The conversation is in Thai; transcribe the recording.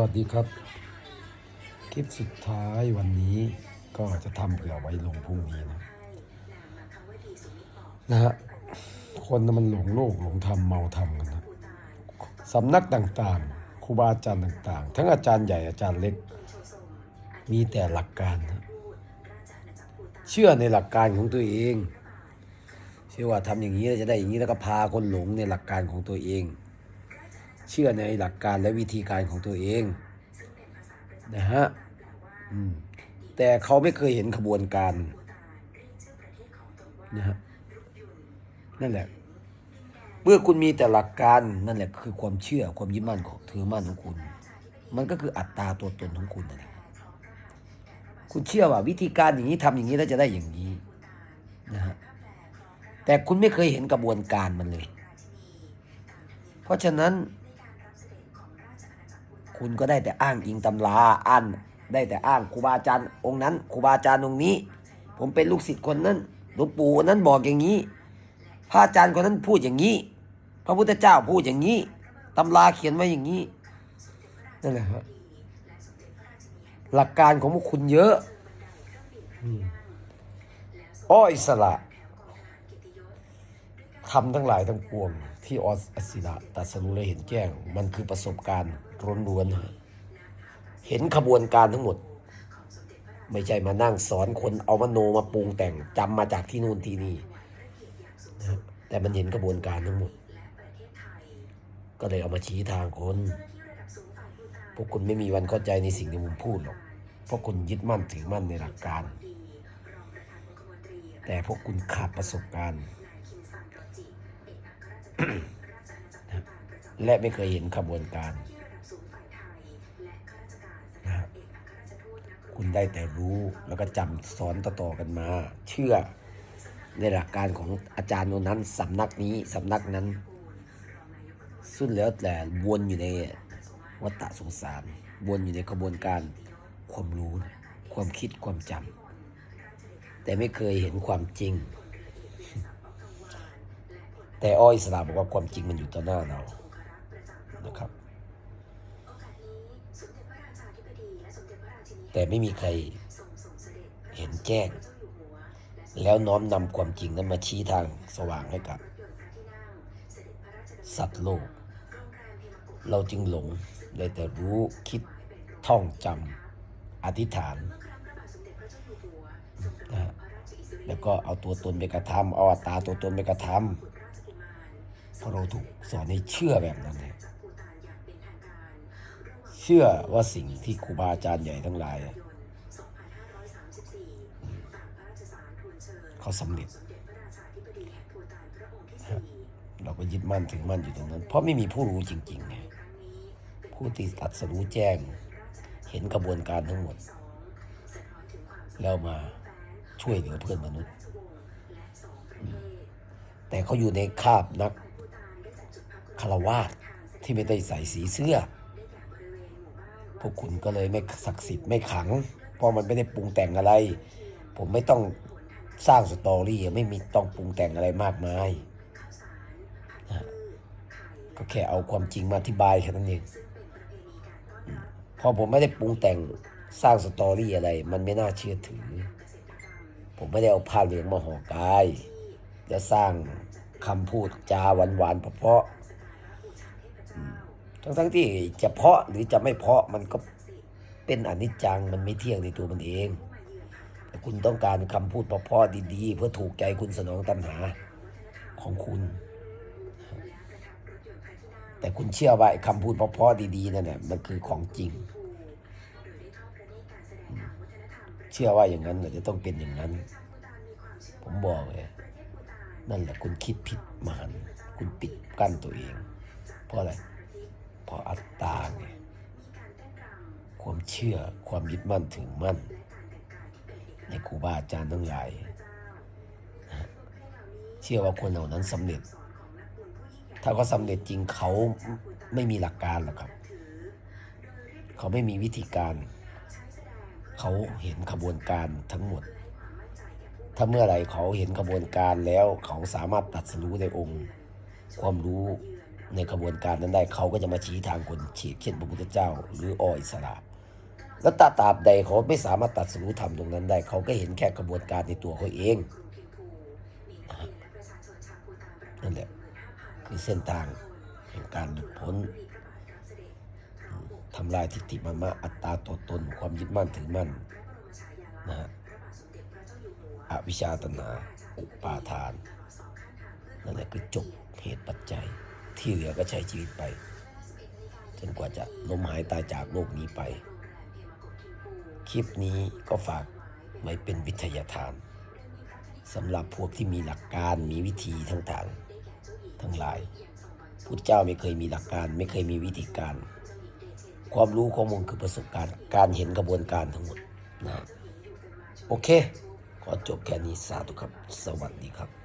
วัสดีครับ คลิปสุดท้ายวันนี้ก็จะทำเผื่อไว้ลงพรุ่งนี้นะนะฮะคนมันหลงโลกหลงธรรมเมาธรรมกันนะสำนักต่างๆครูบาอาจารย์ต่างๆ ทั้งอาจารย์ใหญ่อาจารย์เล็ก มีแต่หลักการนะเชื่อในหลักการของตัวเอง เชื่อว่าทำอย่างนี้แล้วจะได้อย่างนี้แล้วก็พาคนหลงในหลักการของตัวเอง เชื่อในหลักการและวิธีการของตัวเองนะฮะแต่เขาไม่เคยเห็นขบวนการนะฮะนั่นแหละ เมื่อคุณมีแต่หลักการนั่นแหละคือความเชื่อความยึดมั่นของถือมั่นของคุณ มันก็คืออัตตาตัวตนของคุณนั่นแหละคุณเชื่อว่าวิธีการอย่างนี้ทำอย่างนี้แล้วจะได้อย่างนี้นะฮะแต่คุณไม่เคยเห็นกระบวนการมันเลย เพราะฉะนั้น คุณก็ได้แต่อ้างอิงตำราอ่านได้แต่อ้างครูบาอาจารย์องค์นั้นครูบาอาจารย์องค์นี้ ผมเป็นลูกศิษย์คนนั้นหลวงปู่คนนั้นบอกอย่างนี้ พระอาจารย์คนนั้นพูดอย่างนี้ พระพุทธเจ้าพูดอย่างนี้ตำราเขียนไว้อย่างนี้นั่นแหละครับหลักการของพวกคุณเยอะอืมอ้ออิสระ ทำทั้งหลายทั้งปวง ที่ออสศิระตรัสรู้และเห็นแจ้ง มันคือประสบการณ์ล้วนๆนะฮะเห็นขบวนการทั้งหมด ไม่ใช่มานั่งสอนคนเอามโนมาปรุงแต่งจำมาจากที่นู่นที่นี่นะแต่มันเห็นกระบวนการทั้งหมด ก็เลยเอามาชี้ทางคน พวกคุณไม่มีวันเข้าใจในสิ่งที่ผมพูดหรอก เพราะคุณยึดมั่นถือมั่นในหลักการ แต่พวกคุณขาดประสบการณ์ และไม่เคยเห็นขบวนการนะครับคุณได้แต่รู้แล้วก็จำสอนต่อๆกันมา เชื่อในหลักการของอาจารย์คนนั้นสำนักนี้สำนักนั้น สุดแล้วแต่วนอยู่ในวัฏฏะสงสาร วนอยู่ในกระบวนการความรู้ ความคิดความจำแต่ไม่เคยเห็นความจริง แต่อ้อยสลาบอกว่าความจริงมันอยู่ต่อหน้าเรานะครับ แต่ไม่มีใครเห็นแจ้ง แล้วน้อมนำความจริงนั้นมาชี้ทางสว่างให้กับ สัตว์โลก เราจึงหลงได้แต่รู้คิดท่องจำอธิษฐานนะแล้วก็เอาตัวตนไปกระทำเอาอัตตาตัวตนไปกระทำ เพราะเราถูกสอนให้เชื่อแบบนั้นเนี่ยเชื่อว่าสิ่งที่ครูบาอาจารย์ใหญ่ทั้งหลายอะเขาสำเร็จฮะเราก็ยึดมั่นถึงมั่นอยู่ตรงนั้น เพราะไม่มีผู้รู้จริงๆไงผู้ที่ตัดสรู้แจ้ง เห็นกระบวนการทั้งหมด แล้วมาช่วยเหลือเพื่อนมนุษย์อืมแต่เขาอยู่ในคาบนัก คารวาสที่ไม่ได้ใส่สีเสื้อ พวกคุณก็เลยไม่ศักดิ์สิทธิ์ไม่ขัง เพราะมันไม่ได้ปรุงแต่งอะไร ผมไม่ต้องสร้างสตอรี่ไม่มีต้องปรุงแต่งอะไรมากมาย ก็แค่เอาความจริงมาอธิบายแค่นั้นเองพอผมไม่ได้ปรุงแต่งสร้างสตอรี่อะไร มันไม่น่าเชื่อถือ ผมไม่ได้เอาผ้าเหลืองมาห่อกาย จะสร้างคำพูดจาหวานๆเพราะ มทั้งที่จะเพาะหรือจะไม่เพาะมันก็เป็นอนิจจังมันไม่เที่ยงในตัวมันเองแต่คุณต้องการคำพูดเพราะๆดีๆ เพื่อถูกใจคุณสนองตัณหาของคุณ แต่คุณเชื่อว่าคำพูดเพราะๆดีๆนั่นแหละมันคือของจริง เชื่อว่าอย่างนั้นจะต้องเป็นอย่างนั้น ผมบอกเลยนั่นแหละคุณคิดผิดมหันคุณปิดกั้นตัวเอง เพราะอะไร เพราะอัตตาไงความเชื่อความยึดมั่นถึงมั่น ในครูบาอาจารย์ทั้งหลาย เชื่อว่าคนเหล่านั้นสำเร็จ ถ้าเขาสำเร็จจริงเขาไม่มีหลักการหรอกครับ เขาไม่มีวิธีการ เขาเห็นขบวนการทั้งหมด ถ้าเมื่อไหร่เขาเห็นขบวนการแล้วเขาสามารถตัดสู้ในองค์ ความรู้ ในขบวนการนั้นได้เขาก็จะมาชี้ทางคนฉีดเช่นพระพุทธเจ้า หรือออิสระแล้วตาตาบใดเขาไม่สามารถตัดสู้ธรรมตรงนั้นได้ เขาก็เห็นแค่กระบวนการในตัวเขาเองนั่นแหละคือเส้นทางแห่งการหลุดพ้นทำลายทิฏฐิมามาอัตตาตัวตน ความยึดมั่นถือมั่นนะฮะอวิชชาตนา อุปาทานนั่นแหละคือจบเหตุปัจจัย ที่เหลือก็ใช้ชีวิตไป จนกว่าจะล้มหายตายจากโลกนี้ไป คลิปนี้ก็ฝากไว้เป็นวิทยาทานสำหรับพวกที่มีหลักการมีวิธีทั้งทางทั้งหลายพุทธเจ้าไม่เคยมีหลักการไม่เคยมีวิธีการ ความรู้ข้อมูลคือประสบการณ์ การเห็นกระบวนการทั้งหมดนะโอเค ขอจบแค่นี้สาธุครับ สวัสดีครับ